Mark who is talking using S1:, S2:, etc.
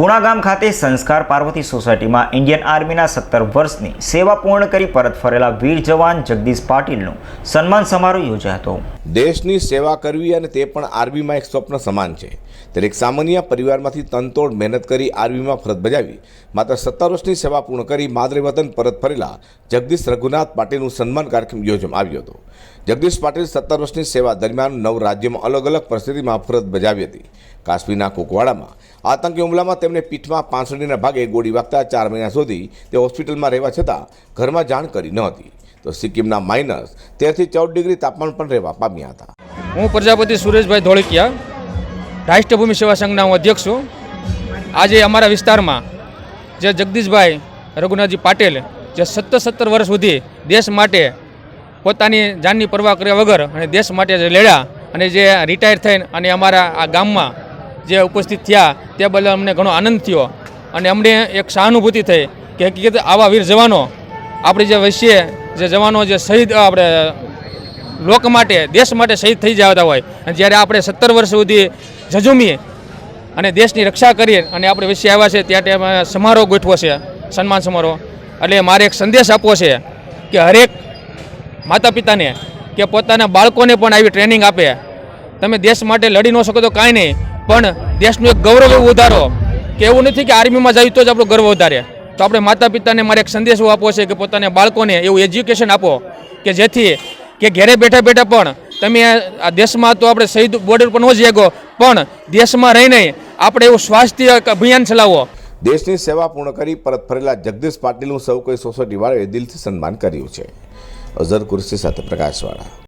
S1: પુણા ગામ ખાતે સંસ્કાર પાર્વતી સોસાયટીમાં ઇન્ડિયન આર્મીના સત્તર વર્ષની સેવા પૂર્ણ કરી પરત ફરેલા વીર જવાન જગદીશ પાટીલનું સન્માન સમારોહ યોજાયો હતો.
S2: દેશની સેવા કરવી અને તે પણ આર્મીમાં એક સ્વપ્ન સમાન છે. ત્યારે એક સામાન્ય પરિવારમાંથી તનતોડ મહેનત કરી આર્મીમાં ફરજ બજાવી, માત્ર સત્તર વર્ષની સેવા પૂર્ણ કરી માદરે પરત ફરેલા જગદીશ રઘુનાથ પાટીલનું સન્માન કાર્યક્રમ યોજવામાં આવ્યો હતો. જગદીશ પાટીલ સત્તર વર્ષની સેવા દરમિયાન નવ રાજ્યોમાં અલગ અલગ પરિસ્થિતિમાં ફરજ બજાવી હતી. કાશ્મીરના કુકવાડામાં આતંકી હુમલામાં તેમને પીઠમાં પાંસળીના ભાગે ગોળી વાગતા ચાર મહિના સુધી તે હોસ્પિટલમાં રહેવા છતાં ઘરમાં જાણ કરી ન હતી. તો સિક્કિમના માઇનસ તેરથી ચૌદ ડિગ્રી તાપમાન પણ રહેવા પામ્યા હતા.
S3: હું પ્રજાપતિ સુરેશભાઈ ધોળકિયા, રાષ્ટ્રભૂમિ સેવા સંઘના હું અધ્યક્ષ છું. આજે અમારા વિસ્તારમાં જે જગદીશભાઈ રઘુનાથજી પાટેલ જે સત્તર સત્તર વર્ષ સુધી દેશ માટે પોતાની જાનની પરવા કર્યા વગર અને દેશ માટે જે લડ્યા અને જે રિટાયર થઈને અને અમારા આ ગામમાં જે ઉપસ્થિત થયા, તે બદલ અમને ઘણો આનંદ થયો. અને અમને એક સહાનુભૂતિ થઈ કે હકીકત આવા વીર જવાનો આપણે જે વૈશ્ય જે જવાનો જે શહીદ આપણે લોક માટે, દેશ માટે શહીદ થઈ જતા હોય. અને જ્યારે આપણે સત્તર વર્ષ સુધી ઝઝુમીએ અને દેશની રક્ષા કરીએ અને આપણે વિશે આવ્યા છે, ત્યાં સમારોહ ગોઠવો છે, સન્માન સમારોહ. એટલે મારે એક સંદેશ આપવો છે કે હરેક માતા પિતાને કે પોતાના બાળકોને પણ આવી ટ્રેનિંગ આપે. તમે દેશ માટે લડી ન શકો તો કાંઈ નહીં, પણ દેશનું એક ગૌરવ એવું વધારો કે એવું નથી કે આર્મીમાં જાય તો જ આપણો ગર્વ વધારે. તો આપણે માતા પિતાને મારે એક સંદેશ આપવો છે કે પોતાના બાળકોને એવું એજ્યુકેશન આપો કે જેથી કે ઘરે બેઠા બેઠા પણ તમે આ દેશમાં તો આપણે શહીદ બોર્ડર પર ન જઈ પણ દેશમાં રહીને આપણે એવું સ્વાસ્થ્ય અભિયાન ચલાવો.
S2: દેશની સેવા પૂર્ણ કરી પરત ફરેલા જગદીશ પાટીલનું સૌ કોઈ સોસાયટીવાળાએ દિલથી સન્માન કર્યું છે. અઝર કુર્સી સાથે પ્રકાશવાળા.